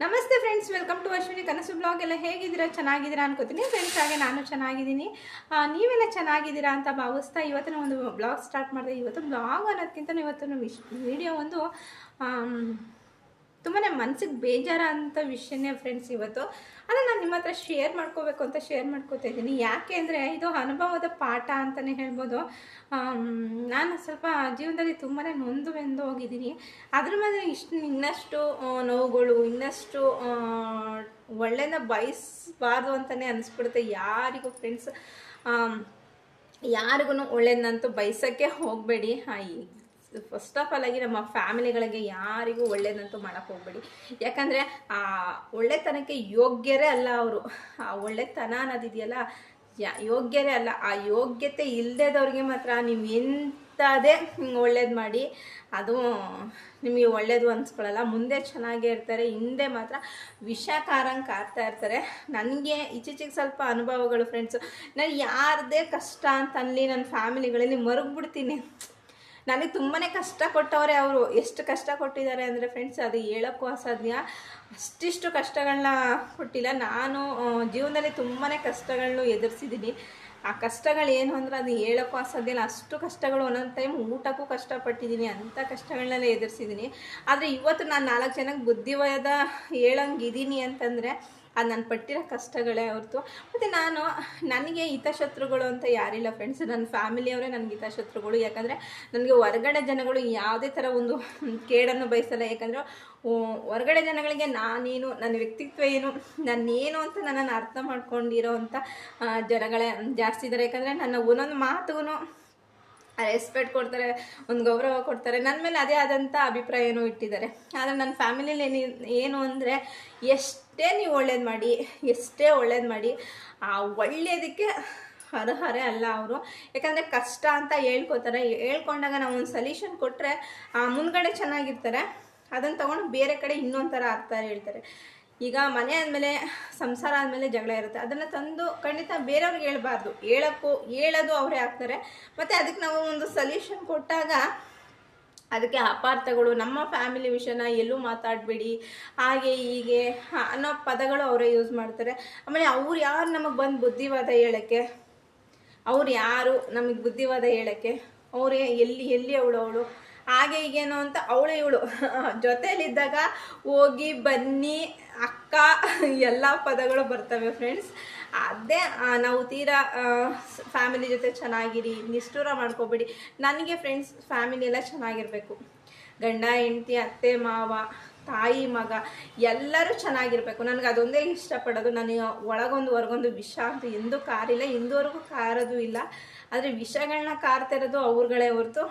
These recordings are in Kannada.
ನಮಸ್ತೆ ಫ್ರೆಂಡ್ಸ್ ವೆಲ್ಕಮ್ ಟು ಅಶ್ವಿನಿ ಕನಸು ಬ್ಲಾಗ್ ಎಲ್ಲ ಹೇಗಿದ್ದೀರಾ? ಚೆನ್ನಾಗಿದ್ದೀರಾ ಅನ್ಕೋತೀನಿ. ಫ್ರೆಂಡ್ಸ್ ಹಾಗೆ ನಾನು ಚೆನ್ನಾಗಿದ್ದೀನಿ. ನೀವೆಲ್ಲ ಚೆನ್ನಾಗಿದ್ದೀರಾ ಅಂತ ಭಾವಿಸ್ತಾ ಇವತ್ತಿನ ಒಂದು ಬ್ಲಾಗ್ ಸ್ಟಾರ್ಟ್ ಮಾಡಿದೆ. ಇವತ್ತು ಬ್ಲಾಗ್ ಅನ್ನೋದಕ್ಕಿಂತ ಇವತ್ತು ವಿಶ್ ವಿಡಿಯೋ ಒಂದು ತುಂಬಾ ಮನ್ಸಿಗೆ ಬೇಜಾರ ಅಂತ ವಿಷಯನೇ ಫ್ರೆಂಡ್ಸ್ ಇವತ್ತು. ಅದನ್ನು ನಾನು ನಿಮ್ಮ ಹತ್ರ ಶೇರ್ ಮಾಡ್ಕೋಬೇಕು ಅಂತ ಶೇರ್ ಮಾಡ್ಕೋತಾ ಇದ್ದೀನಿ. ಯಾಕೆ ಅಂದರೆ ಇದು ಅನುಭವದ ಪಾಠ ಅಂತಲೇ ಹೇಳ್ಬೋದು. ನಾನು ಸ್ವಲ್ಪ ಜೀವನದಲ್ಲಿ ತುಂಬಾ ನೊಂದು ಬೆಂದು ಹೋಗಿದ್ದೀನಿ. ಅದ್ರ ಮೇಲೆ ಇಷ್ಟು, ಇನ್ನಷ್ಟು ನೋವುಗಳು, ಇನ್ನಷ್ಟು ಒಳ್ಳೆನ ಬಯಸಬಾರ್ದು ಅಂತಲೇ ಅನಿಸ್ಬಿಡುತ್ತೆ ಯಾರಿಗೂ ಫ್ರೆಂಡ್ಸ್ ಯಾರಿಗೂ ಒಳ್ಳೇದಂತೂ ಬಯಸೋಕ್ಕೆ ಹೋಗಬೇಡಿ. ಫಸ್ಟ್ ಆಫ್ ಆಲ್ ಆಗಿ ನಮ್ಮ ಫ್ಯಾಮಿಲಿಗಳಿಗೆ ಯಾರಿಗೂ ಒಳ್ಳೇದಂತೂ ಮಾಡೋಕ್ಕೆ ಹೋಗ್ಬೇಡಿ. ಯಾಕಂದರೆ ಆ ಒಳ್ಳೆತನಕ್ಕೆ ಯೋಗ್ಯರೇ ಅಲ್ಲ ಅವರು. ಆ ಒಳ್ಳೆತನ ಅನ್ನೋದಿದೆಯಲ್ಲ ಯೋಗ್ಯರೇ ಅಲ್ಲ. ಆ ಯೋಗ್ಯತೆ ಇಲ್ಲದೇದವ್ರಿಗೆ ಮಾತ್ರ ನೀವು ಎಂಥದೇ ಒಳ್ಳೇದು ಮಾಡಿ, ಅದು ನಿಮಗೆ ಒಳ್ಳೇದು ಅನ್ಸ್ಕೊಳ್ಳಲ್ಲ ಮುಂದೆ ಚೆನ್ನಾಗೇ ಇರ್ತಾರೆ, ಹಿಂದೆ ಮಾತ್ರ ವಿಷ ಕಾಡ್ತಾ ಇರ್ತಾರೆ. ನನಗೆ ಈಚೀಚೆಗೆ ಸ್ವಲ್ಪ ಅನುಭವಗಳು ಫ್ರೆಂಡ್ಸು ನಾನು ಯಾರದೇ ಕಷ್ಟ ಅಂತ ಅನ್ಲಿ ನನ್ನ ಫ್ಯಾಮಿಲಿಗಳಲ್ಲಿ ಮರುಗ್ಬಿಡ್ತೀನಿ. ನನಗೆ ತುಂಬಾ ಕಷ್ಟ ಕೊಟ್ಟವರೇ ಅವರು. ಎಷ್ಟು ಕಷ್ಟ ಕೊಟ್ಟಿದ್ದಾರೆ ಅಂದರೆ ಫ್ರೆಂಡ್ಸ್ ಅದು ಹೇಳೋಕ್ಕೂ ಅಸಾಧ್ಯ. ಅಷ್ಟಿಷ್ಟು ಕಷ್ಟಗಳನ್ನ ಕೊಟ್ಟಿಲ್ಲ. ನಾನು ಜೀವನದಲ್ಲಿ ತುಂಬಾ ಕಷ್ಟಗಳನ್ನು ಎದುರಿಸಿದ್ದೀನಿ ಆ ಕಷ್ಟಗಳು ಏನು ಅಂದರೆ ಅದು ಹೇಳೋಕ್ಕೂ ಅಸಾಧ್ಯ ಇಲ್ಲ. ಅಷ್ಟು ಕಷ್ಟಗಳು ಒಂದೊಂದು ಟೈಮ್ ಊಟಕ್ಕೂ ಕಷ್ಟಪಟ್ಟಿದ್ದೀನಿ ಅಂಥ ಕಷ್ಟಗಳನ್ನೆಲ್ಲ ಎದುರಿಸಿದ್ದೀನಿ ಆದರೆ ಇವತ್ತು ನಾನು ನಾಲ್ಕು ಜನಕ್ಕೆ ಬುದ್ಧಿವಾದ ಹೇಳಂಗಿದ್ದೀನಿ ಅಂತಂದರೆ ಅದು ನಾನು ಪಟ್ಟಿರೋ ಕಷ್ಟಗಳೇ ಹೊರತು. ಮತ್ತು ನಾನು, ನನಗೆ ಹಿತಶತ್ರುಗಳು ಅಂತ ಯಾರಿಲ್ಲ ಫ್ರೆಂಡ್ಸ್ ನನ್ನ ಫ್ಯಾಮಿಲಿಯವರೇ ನನಗೆ ಹಿತಶತ್ರುಗಳು. ಯಾಕಂದರೆ ನನಗೆ ಹೊರಗಡೆ ಜನಗಳು ಯಾವುದೇ ಥರ ಒಂದು ಕೇಡನ್ನು ಬಯಸಲ್ಲ. ಯಾಕಂದರೆ ಹೊರಗಡೆ ಜನಗಳಿಗೆ ನಾನೇನು, ನನ್ನ ವ್ಯಕ್ತಿತ್ವ ಏನು ನಾನೇನು ಅಂತ ನನ್ನನ್ನು ಅರ್ಥ ಮಾಡ್ಕೊಂಡಿರೋ ಅಂಥ ಜನಗಳೇ ಜಾಸ್ತಿ ಇದ್ದಾರೆ. ಯಾಕಂದರೆ ನನ್ನ ಒಂದೊಂದು ಮಾತುಗೂ ರೆಸ್ಪೆಕ್ಟ್ ಕೊಡ್ತಾರೆ, ಒಂದು ಗೌರವ ಕೊಡ್ತಾರೆ. ನನ್ನ ಮೇಲೆ ಅದೇ ಆದಂಥ ಅಭಿಪ್ರಾಯನೂ ಇಟ್ಟಿದ್ದಾರೆ. ಆದರೆ ನನ್ನ ಫ್ಯಾಮಿಲಿಯಲ್ಲಿ ಏನು ಏನು ಅಂದರೆ ಎಷ್ಟೇ ನೀವು ಒಳ್ಳೇದು ಮಾಡಿ, ಎಷ್ಟೇ ಒಳ್ಳೇದು ಮಾಡಿ, ಆ ಒಳ್ಳೆಯದಕ್ಕೆ ಅರ್ಹರೇ ಅಲ್ಲ ಅವರು. ಯಾಕಂದರೆ ಕಷ್ಟ ಅಂತ ಹೇಳ್ಕೊತಾರೆ. ಹೇಳ್ಕೊಂಡಾಗ ನಾವು ಒಂದು ಸೊಲ್ಯೂಷನ್ ಕೊಟ್ಟರೆ ಮುಂದ್ಗಡೆ ಚೆನ್ನಾಗಿರ್ತಾರೆ. ಅದನ್ನು ತೊಗೊಂಡು ಬೇರೆ ಕಡೆ ಇನ್ನೊಂದು ಥರ ಅರ್ಥ ಹೇಳ್ತಾರೆ. ಈಗ ಮನೆ ಆದಮೇಲೆ ಸಂಸಾರ ಆದಮೇಲೆ ಜಗಳ ಇರುತ್ತೆ. ಅದನ್ನು ತಂದು ಖಂಡಿತ ಬೇರೆಯವ್ರಿಗೆ ಹೇಳಬಾರ್ದು. ಹೇಳೋಕ್ಕೂ, ಹೇಳೋದು ಅವರೇ ಆಗ್ತಾರೆ. ಮತ್ತು ಅದಕ್ಕೆ ನಾವು ಒಂದು ಸೊಲ್ಯೂಷನ್ ಕೊಟ್ಟಾಗ ಅದಕ್ಕೆ ಅಪಾರ್ಥಗಳು, ನಮ್ಮ ಫ್ಯಾಮಿಲಿ ವಿಷಯನ ಎಲ್ಲೂ ಮಾತಾಡಬೇಡಿ. ಹಾಗೆ, ಹೀಗೆ ಅನ್ನೋ ಪದಗಳು ಅವರೇ ಯೂಸ್ ಮಾಡ್ತಾರೆ. ಆಮೇಲೆ ಅವ್ರು ಯಾರು ನಮಗೆ ಬಂದು ಬುದ್ಧಿವಾದ ಹೇಳೋಕ್ಕೆ? ಅವ್ರು ಯಾರು ನಮಗೆ ಬುದ್ಧಿವಾದ ಹೇಳೋಕ್ಕೆ? ಅವರೇ ಎಲ್ಲಿ ಎಲ್ಲಿ ಅವಳು ಅವಳು? ಹಾಗೆ ಹೀಗೇನೋ ಅಂತ ಅವಳು ಇವಳು. ಜೊತೆಯಲ್ಲಿದ್ದಾಗ ಹೋಗಿ, ಬನ್ನಿ, ಅಕ್ಕ, ಎಲ್ಲ ಪದಗಳು ಬರ್ತವೆ ಫ್ರೆಂಡ್ಸ್ ಅದೇ ನಾವು ತೀರಾ ಫ್ಯಾಮಿಲಿ ಜೊತೆ ಚೆನ್ನಾಗಿರಿ, ನಿಷ್ಠೂರ ಮಾಡ್ಕೋಬೇಡಿ. ನನಗೆ ಫ್ರೆಂಡ್ಸ್ ಫ್ಯಾಮಿಲಿ ಎಲ್ಲ ಚೆನ್ನಾಗಿರಬೇಕು. ಗಂಡ, ಹೆಂಡತಿ, ಅತ್ತೆ, ಮಾವ, ತಾಯಿ, ಮಗ, ಎಲ್ಲರೂ ಚೆನ್ನಾಗಿರಬೇಕು. ನನಗೆ ಅದೊಂದೇ ಇಷ್ಟಪಡೋದು. ನನಗೆ ಒಳಗೊಂದು, ಹೊರಗೊಂದು ವಿಷ ಅಂತ ಎಂದೂ ಕಾರಿಲ್ಲ. ಇಂದುವರೆಗೂ ಕಾರೋದು ಇಲ್ಲ. ಆದರೆ ವಿಷಗಳನ್ನ ಕಾರ್ತಿರೋದು ಅವ್ರುಗಳೇ ಹೊರತು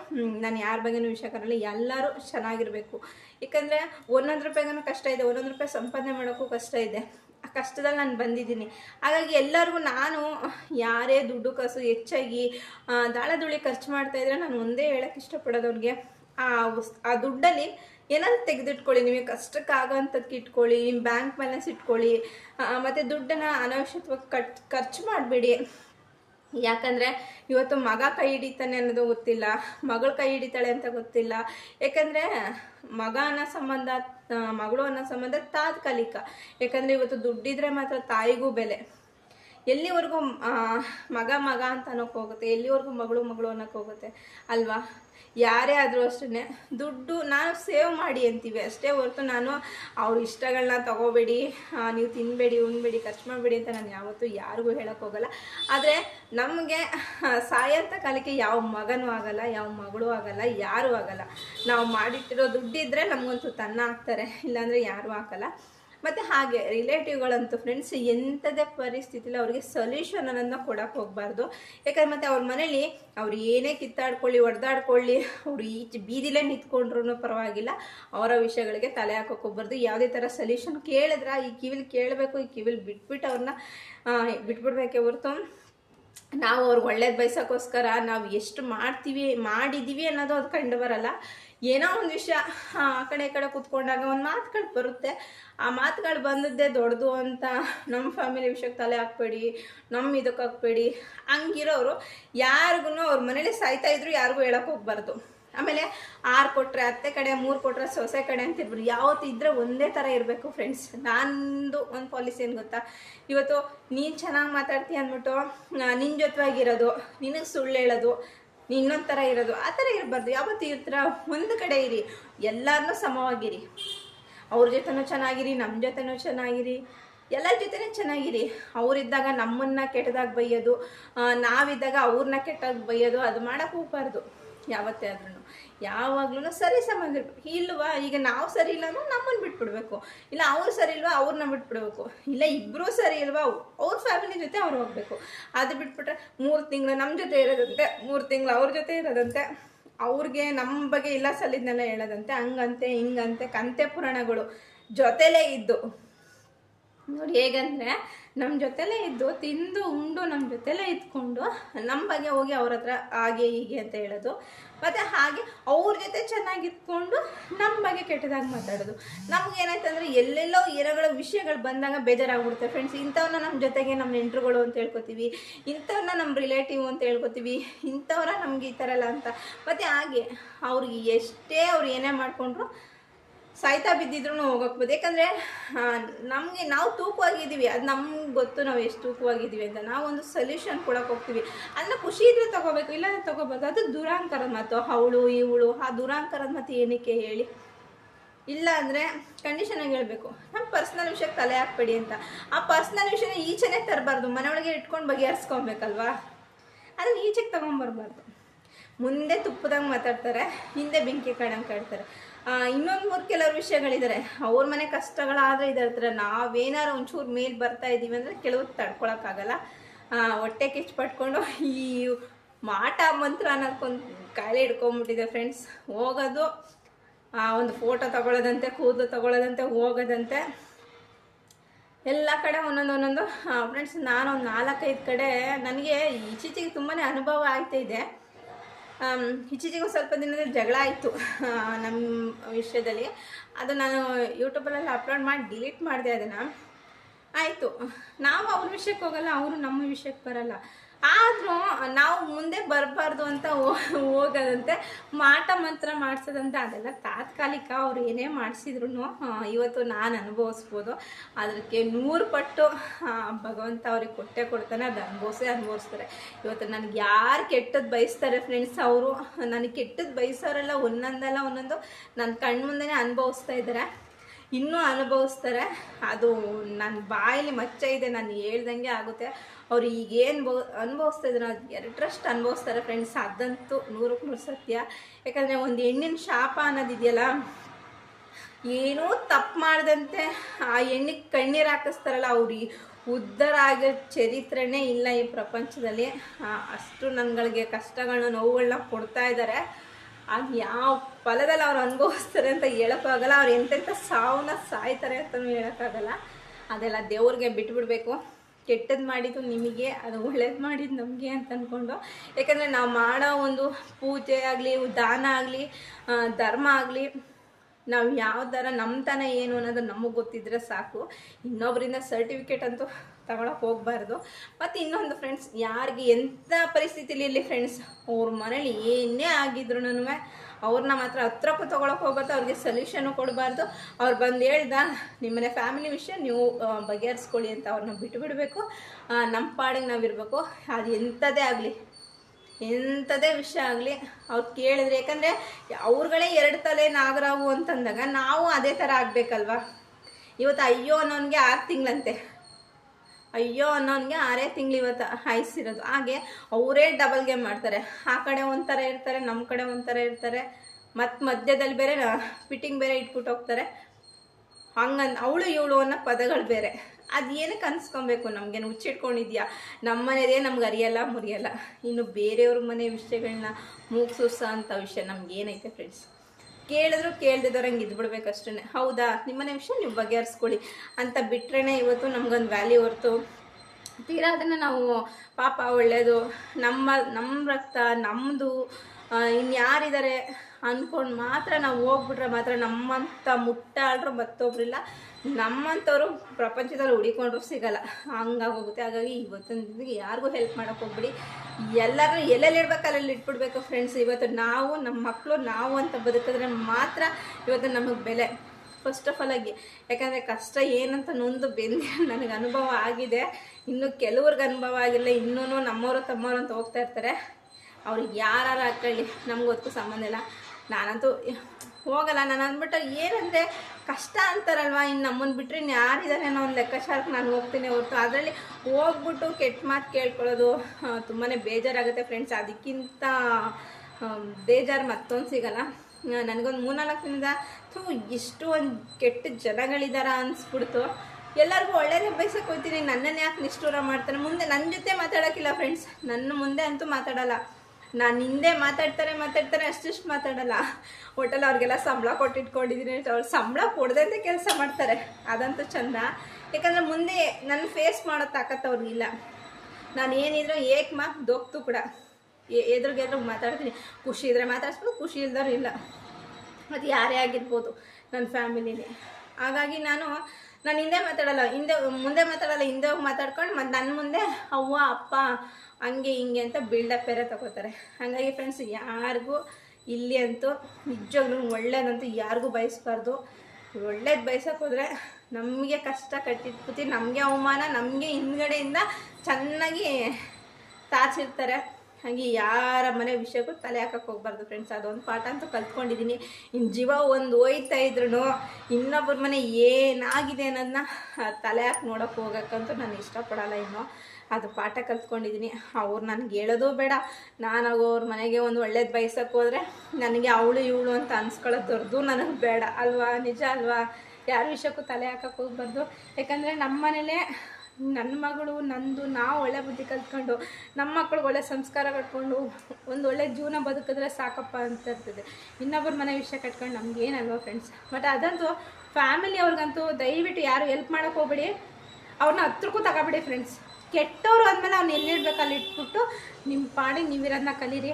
ನಾನು ಯಾರ ಬಗ್ಗೆನೂ ವಿಷಯ ಕಾರಲ್ಲ ಎಲ್ಲರೂ ಚೆನ್ನಾಗಿರಬೇಕು. ಯಾಕಂದರೆ ಒಂದೊಂದು ರೂಪಾಯಿಗೂ ಕಷ್ಟ ಇದೆ, ಒಂದೊಂದು ರೂಪಾಯಿ ಸಂಪಾದನೆ ಮಾಡೋಕ್ಕೂ ಕಷ್ಟ ಇದೆ. ಆ ಕಷ್ಟದಲ್ಲಿ ನಾನು ಬಂದಿದ್ದೀನಿ. ಹಾಗಾಗಿ ಎಲ್ಲರಿಗೂ ನಾನು ಯಾರೇ ದುಡ್ಡು ಕಾಸು ಹೆಚ್ಚಾಗಿ ದಾಳದುಳಿ ಖರ್ಚು ಮಾಡ್ತಾ ಇದ್ರೆ ನಾನು ಒಂದೇ ಹೇಳಕ್ಕೆ ಇಷ್ಟಪಡೋದು ಅವ್ರಿಗೆ ಆ ಆ ದುಡ್ಡಲ್ಲಿ ಏನಾದ್ರು ತೆಗೆದಿಟ್ಕೊಳ್ಳಿ, ನಿಮಗೆ ಕಷ್ಟಕ್ಕಾಗೋಂಥದ್ದು ಇಟ್ಕೊಳ್ಳಿ ನಿಮ್ಮ ಬ್ಯಾಂಕ್ ಬ್ಯಾಲೆನ್ಸ್ ಇಟ್ಕೊಳ್ಳಿ ಮತ್ತೆ ದುಡ್ಡನ್ನು ಅನಾವಶ್ಯಕವಾಗಿ ಕಟ್, ಖರ್ಚು ಮಾಡಬೇಡಿ. ಯಾಕಂದರೆ ಇವತ್ತು ಮಗ ಕೈ ಹಿಡಿತಾನೆ ಅನ್ನೋದು ಗೊತ್ತಿಲ್ಲ, ಮಗಳು ಕೈ ಹಿಡಿತಾಳೆ ಅಂತ ಗೊತ್ತಿಲ್ಲ. ಯಾಕಂದರೆ ಮಗ ಅನ್ನೋ ಸಂಬಂಧ ಮಗಳು ಅನ್ನೋ ಸಂಬಂಧ ತಾತ್ಕಾಲಿಕ. ಯಾಕಂದರೆ ಇವತ್ತು ದುಡ್ಡಿದ್ರೆ ಮಾತ್ರ ತಾಯಿಗೂ ಬೆಲೆ. ಎಲ್ಲಿವರೆಗೂ ಮಗ ಮಗ ಅಂತ ಅನ್ನೋಕೆ ಹೋಗುತ್ತೆ, ಎಲ್ಲಿವರೆಗೂ ಮಗಳು ಮಗಳು ಅನ್ನೋಕೆ ಹೋಗುತ್ತೆ, ಅಲ್ವಾ? ಯಾರೇ ಆದರೂ ಅಷ್ಟೇ ದುಡ್ಡು ನಾನು ಸೇವ್ ಮಾಡಿ ಅಂತೀವಿ. ಅಷ್ಟೇ ಹೊರತು ನಾನು ಅವ್ರ ಇಷ್ಟಗಳನ್ನ ತಗೋಬೇಡಿ ನೀವು ತಿನ್ನಬೇಡಿ ಉಣ್ಬೇಡಿ, ಖರ್ಚು ಮಾಡಬೇಡಿ ಅಂತ ನಾನು ಯಾವತ್ತೂ ಯಾರಿಗೂ ಹೇಳೋಕ್ಕೋಗಲ್ಲ ಆದರೆ ನಮಗೆ ಸಾಯಂತ ಕಾಲಕ್ಕೆ ಯಾವ ಮಗನೂ ಆಗಲ್ಲ, ಯಾವ ಮಗಳು ಆಗಲ್ಲ, ಯಾರೂ ಆಗಲ್ಲ. ನಾವು ಮಾಡಿಟ್ಟಿರೋ ದುಡ್ಡಿದ್ದರೆ ನಮಗಂತೂ ತನ್ನ ಹಾಕ್ತಾರೆ. ಇಲ್ಲಾಂದರೆ ಯಾರೂ ಹಾಕಲ್ಲ. ಮತ್ತು ಹಾಗೆ ರಿಲೇಟಿವ್ಗಳಂತೂ ಫ್ರೆಂಡ್ಸ್ ಎಂಥದೇ ಪರಿಸ್ಥಿತಿಲಿ ಅವ್ರಿಗೆ ಸೊಲ್ಯೂಷನ್ ಅನ್ನೋದನ್ನ ಕೊಡೋಕೆ ಹೋಗಬಾರ್ದು. ಯಾಕಂದ್ರೆ ಮತ್ತೆ ಅವ್ರ ಮನೇಲಿ ಅವ್ರು ಏನೇ ಕಿತ್ತಾಡ್ಕೊಳ್ಳಿ ಹೊಡೆದಾಡ್ಕೊಳ್ಳಿ ಅವ್ರು ಈಚೆ ಬೀದಿಲೇ ನಿಂತ್ಕೊಂಡ್ರು ಪರವಾಗಿಲ್ಲ. ಅವರ ವಿಷಯಗಳಿಗೆ ತಲೆ ಹಾಕೋಕೆ ಹೋಗ್ಬಾರ್ದು. ಯಾವುದೇ ಥರ ಸೊಲ್ಯೂಷನ್ ಕೇಳಿದ್ರೆ ಈ ಕಿವಿಲಿ ಕೇಳಬೇಕು, ಈ ಕಿವಿಲಿ ಬಿಟ್ಬಿಟ್ಟು ಅವ್ರನ್ನ ಬಿಟ್ಬಿಡ್ಬೇಕೆ ಹೊರತು ನಾವು ಅವ್ರಿಗೆ ಒಳ್ಳೇದು ಬಯಸೋಕ್ಕೋಸ್ಕರ ನಾವು ಎಷ್ಟು ಮಾಡ್ತೀವಿ ಮಾಡಿದ್ದೀವಿ ಅನ್ನೋದು ಅದು ಕಂಡು ಬರಲ್ಲ. ಏನೋ ಒಂದು ವಿಷಯ ಆ ಕಡೆ ಈ ಕಡೆ ಕೂತ್ಕೊಂಡಾಗ ಒಂದು ಮಾತುಗಳು ಬರುತ್ತೆ. ಆ ಮಾತುಗಳು ಬಂದದ್ದೇ ದೊಡ್ಡದು ಅಂತ ನಮ್ಮ ಫ್ಯಾಮಿಲಿ ವಿಷಯಕ್ಕೆ ತಲೆ ಹಾಕ್ಬೇಡಿ ನಮ್ಮ ಇದಕ್ಕೆ ಹಾಕ್ಬೇಡಿ. ಹಂಗಿರೋರು ಯಾರಿಗೂ ಅವ್ರ ಮನೇಲಿ ಸಾಯ್ತಾ ಇದ್ರು ಯಾರಿಗೂ ಹೇಳಕ್ಕೆ ಹೋಗ್ಬಾರ್ದು. ಆಮೇಲೆ ಆರು ಕೊಟ್ಟರೆ ಅತ್ತೆ ಕಡೆ ಮೂರು ಕೊಟ್ಟರೆ ಸೊಸೆ ಕಡೆ ಅಂತ ಇರ್ಬೋದು. ಯಾವತ್ತು ಇದ್ರೆ ಒಂದೇ ಥರ ಇರಬೇಕು ಫ್ರೆಂಡ್ಸ್ ನಂದು ಒಂದು ಪಾಲಿಸಿ ಏನು ಗೊತ್ತಾ? ಇವತ್ತು ನೀನು ಚೆನ್ನಾಗಿ ಮಾತಾಡ್ತೀಯ ಅಂದ್ಬಿಟ್ಟು ನಿನ್ನ ಜೊತೆವಾಗಿರೋದು, ನಿನಗೆ ಸುಳ್ಳು ಹೇಳೋದು ಇನ್ನೊಂದು ಥರ ಇರೋದು, ಆ ಥರ ಇರಬಾರ್ದು. ಯಾವತ್ತು ಥರ ಒಂದು ಕಡೆ ಇರಿ. ಎಲ್ಲರನ್ನೂ ಸಮವಾಗಿರಿ. ಅವ್ರ ಜೊತೆನೂ ಚೆನ್ನಾಗಿರಿ ನಮ್ಮ ಜೊತೆನೂ ಚೆನ್ನಾಗಿರಿ. ಎಲ್ಲರ ಜೊತೆನೇ ಚೆನ್ನಾಗಿರಿ. ಅವರಿದ್ದಾಗ ನಮ್ಮನ್ನ ಕೆಟ್ಟದಾಗ ಬೈಯೋದು ನಾವಿದ್ದಾಗ ಅವ್ರನ್ನ ಕೆಟ್ಟಾಗ ಬೈಯೋದು, ಅದು ಮಾಡಕ್ಕೆ ಹೋಗ್ಬಾರ್ದು. ಯಾವತ್ತೇ ಆದ್ರೂ ಯಾವಾಗ್ಲೂ ಸರಿ ಸಮಾಗಿರ್ಬೇಕು ಇಲ್ವಾ? ಈಗ ನಾವು ಸರಿ ಇಲ್ಲ ಅಂದ್ರೆ ನಮ್ಮನ್ನು ಬಿಟ್ಬಿಡ್ಬೇಕು. ಇಲ್ಲ ಅವ್ರು ಸರಿ ಇಲ್ವಾ ಅವ್ರನ್ನ ಬಿಟ್ಬಿಡ್ಬೇಕು. ಇಲ್ಲ ಇಬ್ಬರೂ ಸರಿ ಇಲ್ವಾ, ಅವ್ರ ಫ್ಯಾಮಿಲಿ ಜೊತೆ ಅವ್ರು ಹೋಗ್ಬೇಕು. ಅದು ಬಿಟ್ಬಿಟ್ರೆ ಮೂರು ತಿಂಗಳು ನಮ್ಮ ಜೊತೆ ಇರೋದಂತೆ, ಮೂರು ತಿಂಗಳು ಅವ್ರ ಜೊತೆ ಇರೋದಂತೆ, ಅವ್ರಿಗೆ ನಮ್ಮ ಬಗ್ಗೆ ಇಲ್ಲ ಸಲ್ಲಿದ್ನೆಲ್ಲ ಹೇಳೋದಂತೆ, ಹಂಗಂತೆ, ಹಿಂಗಂತೆ, ಕಂತೆ ಪುರಾಣಗಳು ಜೊತೆಲೇ ಇದ್ದು. ನೋಡಿ ಹೇಗಂದ್ರೆ ನಮ್ಮ ಜೊತೆಲೇ ಇದ್ದು, ತಿಂದು, ಉಂಡು ನಮ್ಮ ಜೊತೆಲೇ ಇದ್ಕೊಂಡು ನಮ್ಮ ಬಗ್ಗೆ ಹೋಗಿ ಅವ್ರ ಹತ್ರ ಹಾಗೆ ಹೀಗೆ ಅಂತ ಹೇಳೋದು. ಮತ್ತು ಹಾಗೆ ಅವ್ರ ಜೊತೆ ಚೆನ್ನಾಗಿ ಇದ್ಕೊಂಡು ನಮ್ಮ ಬಗ್ಗೆ ಕೆಟ್ಟದಾಗಿ ಮಾತಾಡೋದು. ನಮ್ಗೆ ಏನಾಯ್ತಂದ್ರೆ ಎಲ್ಲೆಲ್ಲೋ ಇರಗಳ ವಿಷಯಗಳು ಬಂದಾಗ ಬೇಜಾರಾಗ್ಬಿಡುತ್ತೆ ಫ್ರೆಂಡ್ಸ್ ಇಂಥವ್ರನ್ನ ನಮ್ಮ ಜೊತೆಗೆ ನಮ್ಮ ನೆಂಟರುಗಳು ಅಂತ ಹೇಳ್ಕೊತೀವಿ ಇಂಥವ್ರನ್ನ ನಮ್ಮ ರಿಲೇಟಿವ್ ಅಂತ ಹೇಳ್ಕೊತೀವಿ, ಇಂಥವ್ರ ನಮ್ಗೆ ಈ ಥರ ಎಲ್ಲ ಅಂತ. ಮತ್ತು ಹಾಗೆ ಅವ್ರಿಗೆ ಎಷ್ಟೇ ಅವ್ರು ಏನೇ ಮಾಡಿಕೊಂಡ್ರು ಸಾಯ್ತಾ ಬಿದ್ದಿದ್ರು ಹೋಗಕ್ಬೋದು ಯಾಕಂದರೆ ನಮಗೆ ನಾವು ತೂಕವಾಗಿದ್ದೀವಿ. ಅದು ನಮ್ಗೆ ಗೊತ್ತು ನಾವು ಎಷ್ಟು ತೂಕವಾಗಿದ್ದೀವಿ ಅಂತ. ನಾವೊಂದು ಸೊಲ್ಯೂಷನ್ ಕೊಡೋಕೆ ಹೋಗ್ತೀವಿ. ಅದನ್ನ ಖುಷಿ ಇದ್ರೆ ತಗೋಬೇಕು, ಇಲ್ಲಾಂದ್ರೆ ತಗೋಬೇಕು ಅದು ದುರಾಂಕರದ ಮಾತು. ಅವಳು ಇವಳು, ಆ ದುರಾಂಕರದ ಮಾತು ಏನಕ್ಕೆ ಹೇಳಿ? ಇಲ್ಲ ಅಂದರೆ ಕಂಡೀಷನಾಗಿ ಹೇಳಬೇಕು. ನಮ್ಮ ಪರ್ಸ್ನಲ್ ವಿಷಯಕ್ಕೆ ತಲೆ ಹಾಕ್ಬೇಡಿ ಅಂತ. ಆ ಪರ್ಸ್ನಲ್ ವಿಷಯನ ಈಚೆನೆ ತರಬಾರ್ದು. ಮನೆಯೊಳಗೆ ಇಟ್ಕೊಂಡು ಬಗೆಹರಿಸ್ಕೊಬೇಕಲ್ವಾ? ಅದನ್ನ ಈಚೆಗೆ ತೊಗೊಂಬರ್ಬಾರ್ದು. ಮುಂದೆ ತುಪ್ಪದಂಗೆ ಮಾತಾಡ್ತಾರೆ, ಹಿಂದೆ ಬೆಂಕಿ ಕಾಣಂಗೆ ಕಾಡ್ತಾರೆ ಇನ್ನೊಂದು ಮೂರು ಕೆಲವರು ವಿಷಯಗಳಿದ್ದಾರೆ ಅವ್ರ ಮನೆ ಕಷ್ಟಗಳಾದರೆ ಹತ್ರ ನಾವೇನಾರು ಒಂಚೂರು ಮೇಲೆ ಬರ್ತಾ ಇದ್ದೀವಿ ಅಂದರೆ ಕೆಲವು ತಡ್ಕೊಳಕ್ಕಾಗಲ್ಲ. ಹೊಟ್ಟೆ ಕಿಚ್ಚು ಪಟ್ಕೊಂಡು ಈ ಮಾಟ ಮಂತ್ರ ಅನ್ನೋದ್ಕೊಂದು ಕಾಯಿಲೆ ಹಿಡ್ಕೊಂಬಿಟ್ಟಿದೆ ಫ್ರೆಂಡ್ಸ್ ಹೋಗೋದು ಒಂದು ಫೋಟೋ ತಗೊಳ್ಳೋದಂತೆ, ಕೂದಲು ತಗೊಳ್ಳೋದಂತೆ, ಹೋಗೋದಂತೆ. ಎಲ್ಲ ಕಡೆ ಒಂದೊಂದು ಒಂದೊಂದು. ಫ್ರೆಂಡ್ಸ್ ನಾನು ಒಂದು ನಾಲ್ಕೈದು ಕಡೆ, ನನಗೆ ಇತ್ತೀಚೆಗೆ ತುಂಬಾ ಅನುಭವ ಆಗ್ತಾ ಇದೆ. ಈಚೀಚೆಗೆ ಸ್ವಲ್ಪ ದಿನದಲ್ಲಿ ಜಗಳ ಆಯಿತು ನಮ್ಮ ವಿಷಯದಲ್ಲಿ. ಅದು ನಾನು ಯೂಟ್ಯೂಬಲ್ಲೆಲ್ಲ ಅಪ್ಲೋಡ್ ಮಾಡಿ ಡಿಲೀಟ್ ಮಾಡಿದೆ ಅದನ್ನು. ಆಯಿತು, ನಾವು ಅವ್ರ ವಿಷಯಕ್ಕೆ ಹೋಗಲ್ಲ, ಅವರು ನಮ್ಮ ವಿಷಯಕ್ಕೆ ಬರಲ್ಲ. ಆದರೂ ನಾವು ಮುಂದೆ ಬರಬಾರ್ದು ಅಂತ ಹೋಗದಂತೆ ಮಾಟ ಮಂತ್ರ ಮಾಡಿಸೋದಂತೆ ಅದೆಲ್ಲ ತಾತ್ಕಾಲಿಕ ಅವ್ರು ಏನೇ ಮಾಡಿಸಿದ್ರು ಇವತ್ತು ನಾನು ಅನುಭವಿಸ್ಬೋದು. ಅದಕ್ಕೆ ನೂರು ಪಟ್ಟು ಭಗವಂತ ಅವ್ರಿಗೆ ಕೊಟ್ಟೆ ಕೊಡ್ತಾನೆ, ಅದು ಅನುಭವಿಸೇ ಅನುಭವಿಸ್ತಾರೆ. ಇವತ್ತು ನನಗೆ ಯಾರು ಕೆಟ್ಟದ್ದು ಬಯಸ್ತಾರೆ ಫ್ರೆಂಡ್ಸ್ ಅವರು? ನನಗೆ ಕೆಟ್ಟದ್ದು ಬಯಸೋರೆಲ್ಲ ಒಂದೊಂದಲ್ಲ ಒಂದೊಂದು ನನ್ನ ಕಣ್ಮುಂದೇ ಅನುಭವಿಸ್ತಾ ಇದ್ದಾರೆ ಇನ್ನೂ ಅನುಭವಿಸ್ತಾರೆ. ಅದು ನನ್ನ ಬಾಯಲ್ಲಿ ಮಚ್ಚ ಇದೆ, ನಾನು ಹೇಳ್ದಂಗೆ ಆಗುತ್ತೆ. ಅವ್ರು ಈಗೇನು ಬೋ, ಅನುಭವಿಸ್ತಾ ಇದ್ರು ಅದು ಎರಡರಷ್ಟು ಅನುಭವಿಸ್ತಾರೆ ಫ್ರೆಂಡ್ಸ್ ಅದಂತೂ ನೂರಕ್ಕೆ ನೂರು ಸತ್ಯ. ಯಾಕಂದರೆ ಒಂದು ಹೆಣ್ಣಿನ ಶಾಪ ಅನ್ನೋದಿದೆಯಲ್ಲ ಏನೂ ತಪ್ಪು ಮಾಡ್ದಂತೆ ಆ ಹೆಣ್ಣಿಗೆ ಕಣ್ಣೀರು ಹಾಕಿಸ್ತಾರಲ್ಲ ಅವ್ರಿಗೆ ಉದ್ಧಾರ ಆಗಿರೋ ಚರಿತ್ರೆನೇ ಇಲ್ಲ ಈ ಪ್ರಪಂಚದಲ್ಲಿ. ಅಷ್ಟು ನನ್ಗಳಿಗೆ ಕಷ್ಟಗಳನ್ನ ನೋವುಗಳನ್ನ ಕೊಡ್ತಾ ಇದ್ದಾರೆ ಅದು ಯಾವ ಫಲದಲ್ಲಿ ಅವ್ರು ಅನುಭವಿಸ್ತಾರೆ ಅಂತ ಹೇಳೋಕ್ಕಾಗಲ್ಲ, ಅವ್ರು ಎಂತೆಂಥ ಸಾವನ್ನ ಸಾಯ್ತಾರೆ ಅಂತಲೂ ಹೇಳೋಕ್ಕಾಗಲ್ಲ. ಅದೆಲ್ಲ ದೇವ್ರಿಗೆ ಬಿಟ್ಬಿಡ್ಬೇಕು. ಕೆಟ್ಟದ್ದು ಮಾಡಿದ್ದು ನಿಮಗೆ, ಅದು ಒಳ್ಳೇದು ಮಾಡಿದ್ದು ನಮಗೆ ಅಂತ ಅಂದ್ಕೊಂಡು ಯಾಕಂದರೆ ನಾವು ಮಾಡೋ ಒಂದು ಪೂಜೆ ಆಗಲಿ ದಾನ ಆಗಲಿ ಧರ್ಮ ಆಗಲಿ ನಾವು ಯಾವ ಥರ ನಮ್ಮತನ ಏನು ಅನ್ನೋದು ನಮಗೆ ಗೊತ್ತಿದ್ರೆ ಸಾಕು. ಇನ್ನೊಬ್ಬರಿಂದ ಸರ್ಟಿಫಿಕೇಟ್ ಅಂತೂ ತಗೊಳಕ್ಕೆ ಹೋಗಬಾರ್ದು. ಮತ್ತು ಇನ್ನೊಂದು ಫ್ರೆಂಡ್ಸ್ ಯಾರಿಗೆ ಎಂಥ ಪರಿಸ್ಥಿತಿಲಿ ಫ್ರೆಂಡ್ಸ್ ಅವ್ರ ಮನೇಲಿ ಏನೇ ಆಗಿದ್ರು ಅವ್ರನ್ನ ಮಾತ್ರ ಹತ್ರಕ್ಕೂ ತೊಗೊಳಕ್ಕೆ ಹೋಗ್ಬಾರ್ದು ಅವ್ರಿಗೆ ಸೊಲ್ಯೂಷನು ಕೊಡಬಾರ್ದು. ಅವ್ರು ಬಂದು ಹೇಳ್ದ, ನಿಮ್ಮನೆ ಫ್ಯಾಮಿಲಿ ವಿಷಯ ನೀವು ಬಗೆಹರಿಸ್ಕೊಳ್ಳಿ ಅಂತ ಅವ್ರನ್ನ ಬಿಟ್ಟು ಬಿಡಬೇಕು ನಮ್ಮ ಪಾಡಿಗೆ ನಾವು ಇರಬೇಕು. ಅದು ಎಂಥದೇ ಆಗಲಿ ಎಂಥದೇ ವಿಷಯ ಆಗಲಿ, ಅವ್ರು ಕೇಳಿದ್ರೆ, ಯಾಕಂದರೆ ಅವ್ರುಗಳೇ ಎರಡು ತಲೆ ನಾಗರಾವು ಅಂತಂದಾಗ ನಾವು ಅದೇ ಥರ ಆಗಬೇಕಲ್ವಾ? ಇವತ್ತು ಅಯ್ಯೋ ಅನ್ನೋನಿಗೆ ಆರು ತಿಂಗಳಂತೆ. ಅಯ್ಯೋ ಅನ್ನೋನಿಗೆ ಆರೇ ತಿಂಗಳು ಇವತ್ತು ಹಾಯಿಸಿರೋದು. ಹಾಗೆ ಅವರೇ ಡಬಲ್ ಗೇಮ್ ಮಾಡ್ತಾರೆ. ಆ ಕಡೆ ಒಂಥರ ಇರ್ತಾರೆ ನಮ್ಮ ಕಡೆ ಒಂಥರ ಇರ್ತಾರೆ. ಮತ್ತು ಮಧ್ಯದಲ್ಲಿ ಬೇರೆ ಫಿಟ್ಟಿಂಗ್ ಬೇರೆ ಇಟ್ಬಿಟ್ಟು ಹೋಗ್ತಾರೆ. ಹಂಗನ್ ಅವಳು ಇವಳು ಅನ್ನೋ ಪದಗಳು ಬೇರೆ. ಅದು ಏನಕ್ಕೆ ಅನ್ಸ್ಕೊಬೇಕು? ನಮ್ಗೇನು ಹುಚ್ಚಿಟ್ಕೊಂಡಿದ್ಯಾ? ನಮ್ಮ ಮನೆಯದೇ ನಮ್ಗೆ ಅರಿಯಲ್ಲ, ಮುರಿಯಲ್ಲ. ಇನ್ನು ಬೇರೆಯವ್ರ ಮನೆ ವಿಷಯಗಳನ್ನ ಮುಗಿಸೋಸ ಅಂತ ವಿಷಯ ನಮ್ಗೆ ಏನೈತೆ ಫ್ರೆಂಡ್ಸ್ ಕೇಳಿದ್ರು ಕೇಳ್ದಿದ್ದವ್ರಂಗೆ ಇದ್ಬಿಡ್ಬೇಕು ಅಷ್ಟೇ ಹೌದಾ? ನಿಮ್ಮನೆ ವಿಷಯ ನೀವು ಬಗೆಹರಿಸ್ಕೊಳ್ಳಿ. ಅಂತ ಬಿಟ್ರೇ ಇವತ್ತು ನಮ್ಗೊಂದು ವ್ಯಾಲ್ಯೂ ಹೊರ್ತು. ತೀರಾ ಅದನ್ನು ನಾವು ಪಾಪ ಒಳ್ಳೆಯದು ನಮ್ಮ ನಮ್ಮ ರಕ್ತ ನಮ್ಮದು ಇನ್ಯಾರಿದ್ದಾರೆ ಅಂದ್ಕೊಂಡು ಮಾತ್ರ ನಾವು ಹೋಗ್ಬಿಟ್ರೆ ಮಾತ್ರ ನಮ್ಮಂಥ ಮುಟ್ಟಾಡ್ರು ಮತ್ತೊಬ್ರಿಲ್ಲ. ನಮ್ಮಂಥವ್ರು ಪ್ರಪಂಚದಲ್ಲಿ ಹುಡಿಕೊಂಡ್ರು ಸಿಗಲ್ಲ. ಹಂಗಾಗೋಗುತ್ತೆ. ಹಾಗಾಗಿ ಇವತ್ತಿನ ದಿನಕ್ಕೆ ಯಾರಿಗೂ ಹೆಲ್ಪ್ ಮಾಡೋಕೆ ಹೋಗ್ಬಿಡಿ. ಎಲ್ಲರೂ ಎಲ್ಲೆಲ್ಲಿ ಇಡ್ಬೇಕು ಅಲ್ಲೆಲ್ಲಿ ಇಟ್ಬಿಡ್ಬೇಕು ಫ್ರೆಂಡ್ಸ್ ಇವತ್ತು ನಾವು ನಮ್ಮ ಮಕ್ಕಳು ನಾವು ಅಂತ ಬದುಕಿದ್ರೆ ಮಾತ್ರ ಇವತ್ತು ನಮಗೆ ಬೆಲೆ. ಫಸ್ಟ್ ಆಫ್ ಆಲ್ ಆಗಿ. ಯಾಕಂದರೆ ಕಷ್ಟ ಏನಂತ ನೊಂದು ಬೆಂದು ನನಗೆ ಅನುಭವ ಆಗಿದೆ. ಇನ್ನು ಕೆಲವ್ರಿಗೆ ಅನುಭವ ಆಗಿಲ್ಲ. ಇನ್ನೂ ನಮ್ಮವರು ತಮ್ಮವರು ಅಂತ ಹೋಗ್ತಾ ಇರ್ತಾರೆ. ಅವ್ರಿಗೆ ಯಾರು ಹಾಕೊಳ್ಳಿ ನಮ್ಗೆ ಸಂಬಂಧ ಇಲ್ಲ. ನಾನಂತೂ ಹೋಗಲ್ಲ, ನಾನು ಅಂದ್ಬಿಟ್ಟು ಏನಂದರೆ ಕಷ್ಟ ಅಂತಾರಲ್ವ? ಇನ್ನು ನಮ್ಮನ್ನು ಬಿಟ್ಟರೆ ಇನ್ನು ಯಾರಿದ್ದಾರೆ ಅನ್ನೋ ಒಂದು ಲೆಕ್ಕಾಚಾರಕ್ಕೆ ನಾನು ಹೋಗ್ತೀನಿ ಹೊರತು. ಅದರಲ್ಲಿ ಹೋಗ್ಬಿಟ್ಟು ಕೆಟ್ಟ ಮಾತು ಕೇಳ್ಕೊಳ್ಳೋದು ತುಂಬಾ ಬೇಜಾರಾಗುತ್ತೆ ಫ್ರೆಂಡ್ಸ್ ಅದಕ್ಕಿಂತ ಬೇಜಾರು ಮತ್ತೊಂದು ಸಿಗಲ್ಲ. ನನಗೊಂದು ಮೂರ್ನಾಲ್ಕು ದಿನದ ಥೂ, ಇಷ್ಟು ಒಂದು ಕೆಟ್ಟ ಜನಗಳಿದಾರ ಅನಿಸ್ಬಿಡ್ತು. ಎಲ್ಲರಿಗೂ ಒಳ್ಳೇದೇ ಬಯಸಕ್ಕೆ ಹೋಗ್ತೀನಿ ನನ್ನನ್ನು ಯಾಕೆ ನಿಷ್ಠೂರ ಮಾಡ್ತಾರೆ? ಮುಂದೆ ನನ್ನ ಜೊತೆ ಮಾತಾಡೋಕ್ಕಿಲ್ಲ ಫ್ರೆಂಡ್ಸ್ ನನ್ನ ಮುಂದೆ ಅಂತೂ ಮಾತಾಡಲ್ಲ. ನಾನು ಹಿಂದೆ ಮಾತಾಡ್ತಾರೆ ಮಾತಾಡ್ತಾರೆ, ಅಷ್ಟಿಷ್ಟು ಮಾತಾಡಲ್ಲ. ಹೋಟೆಲ್ ಅವ್ರಿಗೆಲ್ಲ ಸಂಬಳ ಕೊಟ್ಟಿಟ್ಕೊಂಡಿದ್ದೀನಿ ಅವ್ರು ಸಂಬಳ ಕೊಡದಂತೆ ಕೆಲಸ ಮಾಡ್ತಾರೆ. ಅದಂತೂ ಚಂದ. ಯಾಕಂದರೆ ಮುಂದೆ ನನ್ನ ಫೇಸ್ ಮಾಡೋ ತಾಕತ್ತು ಅವ್ರಿಗಿಲ್ಲ ನಾನು ಏನಿದ್ರು ಏಕ್ ಮಾ ದೋಗ್ತು ಕೂಡ. ಎದುರಿಗೆ ಎದ್ರು ಮಾತಾಡ್ತೀನಿ. ಖುಷಿ ಇದ್ರೆ ಮಾತಾಡ್ಸ್ಬೋದು, ಖುಷಿ ಇಲ್ದವ್ರು ಇಲ್ಲ. ಅದು ಯಾರೇ ಆಗಿರ್ಬೋದು ನನ್ನ ಫ್ಯಾಮಿಲಿನೇ ಹಾಗಾಗಿ ನಾನು ನಾನು ಹಿಂದೆ ಮಾತಾಡಲ್ಲ, ಹಿಂದೆ, ಮುಂದೆ ಮಾತಾಡಲ್ಲ, ಹಿಂದೆ ಹೋಗಿ ಮಾತಾಡ್ಕೊಂಡು ಮತ್ತು ನನ್ನ ಮುಂದೆ ಅವ್ವ, ಅಪ್ಪ ಹಂಗೆ ಹಿಂಗೆ ಅಂತ ಬಿಲ್ಡಪ್ ತಗೋತಾರೆ. ಹಾಗಾಗಿ ಫ್ರೆಂಡ್ಸ್ ಯಾರಿಗೂ ಇಲ್ಲಿ ಅಂತೂ ನಿಜವಾಗ್ಲೂ ಒಳ್ಳೇದಂತೂ ಯಾರಿಗೂ ಬಯಸ್ಬಾರ್ದು. ಒಳ್ಳೇದು ಬಯಸಕ್ಕೆ ಹೋದರೆ ನಮಗೆ ಕಷ್ಟ ಕಟ್ಟಿಟ್ಬಿಟ್ಟು ನಮಗೆ ಅವಮಾನ, ನಮಗೆ ಹಿಂದ್ಗಡೆಯಿಂದ ಚೆನ್ನಾಗಿ ತಾಚಿರ್ತಾರೆ ಹಾಗೆ ಯಾರ ಮನೆ ವಿಷಯಕ್ಕೂ ತಲೆ ಹಾಕಕ್ಕೆ ಹೋಗ್ಬಾರ್ದು ಫ್ರೆಂಡ್ಸ್ ಅದೊಂದು ಪಾಠ ಅಂತೂ ಕಲ್ತ್ಕೊಂಡಿದ್ದೀನಿ ಇನ್ನು ಜೀವ ಒಂದು ಹೋಯ್ತಾ ಇದ್ರು ಇನ್ನೊಬ್ಬರ ಮನೆ ಏನಾಗಿದೆ ಅನ್ನೋದನ್ನ ತಲೆ ಹಾಕಿ ನೋಡೋಕೆ ಹೋಗೋಕ್ಕಂತೂ ನಾನು ಇಷ್ಟಪಡಲ್ಲ ಇನ್ನು. ಅದು ಪಾಠ ಕಲ್ತ್ಕೊಂಡಿದ್ದೀನಿ ಅವ್ರು ನನಗೆ ಹೇಳೋದು ಬೇಡ. ನಾನು ಅವ್ರ ಮನೆಗೆ ಒಂದು ಒಳ್ಳೇದು ಬಯಸಕ್ಕೆ ಹೋದರೆ ನನಗೆ ಅವಳು ಇವಳು ಅಂತ ಅನ್ಸ್ಕೊಳ್ಳೋದು ದೊರೆದು ನನಗೆ ಬೇಡ. ಅಲ್ವಾ? ನಿಜ ಅಲ್ವಾ? ಯಾರ ವಿಷಯಕ್ಕೂ ತಲೆ ಹಾಕಕ್ಕೆ ಹೋಗ್ಬಾರ್ದು. ಯಾಕಂದರೆ ನಮ್ಮ ಮನೇಲೇ ನನ್ನ ಮಗಳು, ನಂದು ನಾವು ಒಳ್ಳೆ ಬುದ್ಧಿ ಕಲ್ತ್ಕೊಂಡು ನಮ್ಮ ಮಕ್ಳಿಗೆ ಒಳ್ಳೆ ಸಂಸ್ಕಾರ ಕಟ್ಕೊಂಡು, ಒಂದು ಒಳ್ಳೆ ಜೀವನ ಬದುಕಿದ್ರೆ ಸಾಕಪ್ಪ ಅಂತ ಇರ್ತದೆ. ಇನ್ನೊಬ್ಬರ ಮನೆ ವಿಷಯ ಕಟ್ಕೊಂಡು ನಮ್ಗೆ ಏನಲ್ವಾ ಫ್ರೆಂಡ್ಸ್ ಬಟ್ ಅದಂತೂ ಫ್ಯಾಮಿಲಿ ಅವ್ರಿಗಂತೂ ದಯವಿಟ್ಟು ಯಾರು ಹೆಲ್ಪ್ ಮಾಡೋಕ್ಕೆ ಹೋಗ್ಬೇಡಿ. ಅವ್ರನ್ನ ಹತ್ರಕ್ಕೂ ತಗೋಬೇಡಿ ಫ್ರೆಂಡ್ಸ್ ಕೆಟ್ಟವ್ರು ಅಂದಮೇಲೆ ಅವ್ನು ಎಲ್ಲಿಡ್ಬೇಕು ಅಲ್ಲಿ ಇಟ್ಬಿಟ್ಟು ನಿಮ್ಮ ಪಾಡಿ ನೀವಿರೋದನ್ನ ಕಲೀರಿ.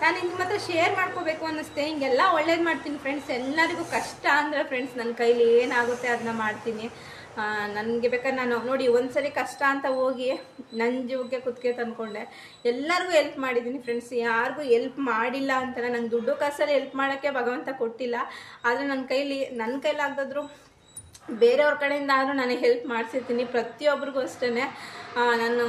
ನಾನು ನಿಮ್ಮ ಹತ್ರ ಶೇರ್ ಮಾಡ್ಕೋಬೇಕು ಅನ್ನಿಸ್ತೆ. ಹಿಂಗೆಲ್ಲ ಒಳ್ಳೇದು ಮಾಡ್ತೀನಿ ಫ್ರೆಂಡ್ಸ್ ಎಲ್ಲರಿಗೂ ಕಷ್ಟ ಅಂದರೆ ಫ್ರೆಂಡ್ಸ್ ನನ್ನ ಕೈಲಿ ಏನಾಗುತ್ತೆ ಅದನ್ನ ಮಾಡ್ತೀನಿ. ನನಗೆ ಬೇಕಾದ್ರೆ ನಾನು ನೋಡಿ ಒಂದ್ಸರಿ ಕಷ್ಟ ಅಂತ ಹೋಗಿ ನನ್ನ ಜೀವಕ್ಕೆ ಕುತ್ತಿಗೆ ತಂದ್ಕೊಂಡೆ. ಎಲ್ಲರಿಗೂ ಹೆಲ್ಪ್ ಮಾಡಿದ್ದೀನಿ ಫ್ರೆಂಡ್ಸ್ ಯಾರಿಗೂ ಹೆಲ್ಪ್ ಮಾಡಿಲ್ಲ ಅಂತಲ್ಲ ನಂಗೆ ದುಡ್ಡು ಕಾಸಲ್ಲಿ ಹೆಲ್ಪ್ ಮಾಡೋಕ್ಕೆ ಭಗವಂತ ಕೊಟ್ಟಿಲ್ಲ. ಆದರೆ ನನ್ನ ಕೈಲಿ ನನ್ನ ಕೈಲಾಗದಾದ್ರು ಬೇರೆಯವ್ರ ಕಡೆಯಿಂದ ಆದರೂ ನಾನು ಹೆಲ್ಪ್ ಮಾಡಿಸಿರ್ತೀನಿ ಪ್ರತಿಯೊಬ್ಬರಿಗೂ ಅಷ್ಟೇ ನಾನು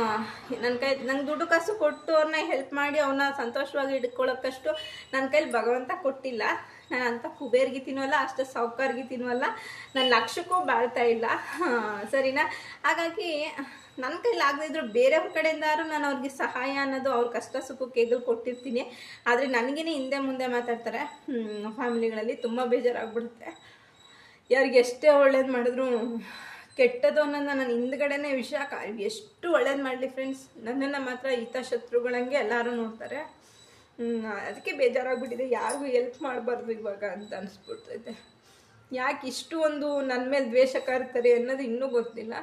ನನ್ನ ಕೈ, ನಂಗೆ ದುಡ್ಡು ಕಾಸು ಕೊಟ್ಟು ಅವ್ರನ್ನ ಹೆಲ್ಪ್ ಮಾಡಿ ಅವನ್ನ ಸಂತೋಷವಾಗಿ ಇಟ್ಕೊಳ್ಳೋಕ್ಕಷ್ಟು ನನ್ನ ಕೈಲಿ ಭಗವಂತ ಕೊಟ್ಟಿಲ್ಲ. ನಾನು ಅಂಥ ಕುಬೇರ್ಗೆ ತಿನ್ನುವಲ್ಲ ಅಷ್ಟು ಸಾವುಕಾರ್ಗಿತೀನೂ ಅಲ್ಲ ನನ್ನ ಲಕ್ಷಕ್ಕೂ ಬಾಳ್ತಾ ಇಲ್ಲ. ಸರಿನಾ? ಹಾಗಾಗಿ ನನ್ನ ಕೈಲಿ ಆಗದಿದ್ರು ಬೇರೆಯವ್ರ ಕಡೆಯಿಂದಾದ್ರೂ ನಾನು ಅವ್ರಿಗೆ ಸಹಾಯ ಅನ್ನೋದು ಅವ್ರ ಕಷ್ಟ ಸುಖಕ್ಕೆ ಎದುರು ಕೊಟ್ಟಿರ್ತೀನಿ. ಆದರೆ ನನಗೇನೆ ಹಿಂದೆ ಮುಂದೆ ಮಾತಾಡ್ತಾರೆ. ಫ್ಯಾಮಿಲಿಗಳಲ್ಲಿ ತುಂಬ ಬೇಜಾರಾಗ್ಬಿಡುತ್ತೆ. ಯಾರಿಗೆ ಎಷ್ಟೇ ಒಳ್ಳೇದು ಮಾಡಿದ್ರು ಕೆಟ್ಟದ್ದು ಅನ್ನೋದನ್ನ ನಾನು ಹಿಂದ್ಗಡೆನೇ ವಿಷಯ ಎಷ್ಟು ಒಳ್ಳೇದು ಮಾಡಲಿ ಫ್ರೆಂಡ್ಸ್ ನನ್ನನ್ನು ಮಾತ್ರ ಹಿತಶತ್ರುಗಳಂಗೆ ಎಲ್ಲರೂ ನೋಡ್ತಾರೆ. ಅದಕ್ಕೆ ಬೇಜಾರಾಗ್ಬಿಟ್ಟಿದೆ. ಯಾರಿಗೂ ಹೆಲ್ಪ್ ಮಾಡಬಾರ್ದು ಇವಾಗ ಅಂತ ಅನಿಸ್ಬಿಡ್ತೈತೆ. ಯಾಕೆ ಇಷ್ಟು ಒಂದು ನನ್ನ ಮೇಲೆ ದ್ವೇಷ ಕರ್ತಾರೆ ಅನ್ನೋದು ಇನ್ನೂ ಗೊತ್ತಿಲ್ಲ.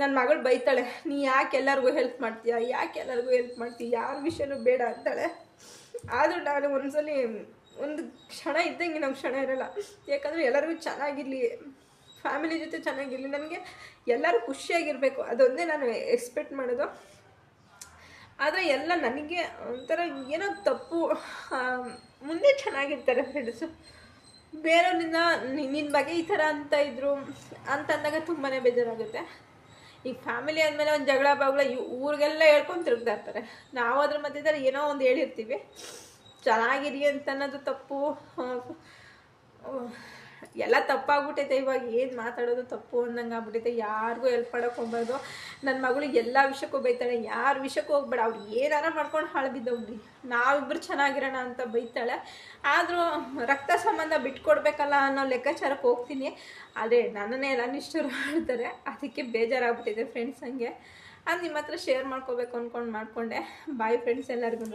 ನನ್ನ ಮಗಳು ಬೈತಾಳೆ, ನೀ ಯಾಕೆ ಎಲ್ಲರಿಗೂ ಹೆಲ್ಪ್ ಮಾಡ್ತೀಯಾ? ಯಾಕೆ ಎಲ್ಲರಿಗೂ ಹೆಲ್ಪ್ ಮಾಡ್ತೀಯ? ಯಾರ ವಿಷಯನೂ ಬೇಡ ಅಂತಾಳೆ. ಆದರೂ ನಾನು ಒಂದ್ಸಲಿ ಒಂದು ಕ್ಷಣ ಇದ್ದಂಗೆ ನಾವು ಕ್ಷಣ ಇರಲ್ಲ. ಯಾಕಂದರೆ ಎಲ್ಲರಿಗೂ ಚೆನ್ನಾಗಿರಲಿ ಫ್ಯಾಮಿಲಿ ಜೊತೆ ಚೆನ್ನಾಗಿರಲಿ ನನಗೆ ಎಲ್ಲರೂ ಖುಷಿಯಾಗಿರಬೇಕು. ಅದೊಂದೇ ನಾನು ಎಕ್ಸ್ಪೆಕ್ಟ್ ಮಾಡೋದು. ಆದರೆ ಎಲ್ಲ ನನಗೆ ಒಂಥರ ಏನೋ ತಪ್ಪು ಮುಂದೆ ಚೆನ್ನಾಗಿರ್ತಾರೆ ಫ್ರೆಂಡ್ಸು ಬೇರೆಯವ್ರಿಂದ ನಿನ್ನ ಬಗ್ಗೆ ಈ ಥರ ಅಂತ ಇದ್ರು, ಅಂತ ಅಂದಾಗ ತುಂಬಾ ಬೇಜಾರಾಗುತ್ತೆ. ಈಗ ಫ್ಯಾಮಿಲಿ ಅಂದಮೇಲೆ ಒಂದು ಜಗಳ, ಬಾಗಳ ಊರಿಗೆಲ್ಲ ಹೇಳ್ಕೊಂಡು ತಿರುಗ್ತಾ ಇರ್ತಾರೆ. ನಾವು ಅದ್ರ ಮಧ್ಯದಲ್ಲಿ ಏನೋ ಒಂದು ಹೇಳಿರ್ತೀವಿ. ಚೆನ್ನಾಗಿರಿ ಅಂತ ಅನ್ನೋದು ತಪ್ಪು ಎಲ್ಲ ತಪ್ಪಾಗ್ಬಿಟ್ಟೈತೆ ಇವಾಗ ಏನು ಮಾತಾಡೋದು ತಪ್ಪು ಅನ್ನಂಗೆ ಆಗ್ಬಿಟ್ಟೈತೆ ಯಾರಿಗೂ ಹೆಲ್ಪ್ ಮಾಡೋಕೆ ಹೋಗ್ಬಾರ್ದು. ನನ್ನ ಮಗಳು ಎಲ್ಲ ವಿಷಯಕ್ಕೂ ಬೈತಾಳೆ. ಯಾರ ವಿಷಯಕ್ಕೂ ಹೋಗ್ಬೇಡ. ಅವ್ರು ಏನಾರ ಮಾಡ್ಕೊಂಡು ಹಾಳು ಬಿದ್ದವ್ರಿ ನಾವಿಬ್ಬರು ಚೆನ್ನಾಗಿರೋಣ ಅಂತ ಬೈತಾಳೆ. ಆದರೂ ರಕ್ತ ಸಂಬಂಧ ಬಿಟ್ಕೊಡ್ಬೇಕಲ್ಲ ಅನ್ನೋ ಲೆಕ್ಕಾಚಾರಕ್ಕೆ ಹೋಗ್ತೀನಿ. ಆದರೆ ನನ್ನನ್ನೇ ಎಲ್ಲ ನಿಷ್ಠರ್ ಮಾಡ್ತಾರೆ. ಅದಕ್ಕೆ ಬೇಜಾರಾಗ್ಬಿಟ್ಟಿದೆ ಫ್ರೆಂಡ್ಸ್ ಹಂಗೆ. ಅದು ನಿಮ್ಮ ಹತ್ರ ಶೇರ್ ಮಾಡ್ಕೋಬೇಕು ಅಂದ್ಕೊಂಡು ಮಾಡಿಕೊಂಡೆ. ಬಾಯ್ ಫ್ರೆಂಡ್ಸ್ ಎಲ್ಲರಿಗೂ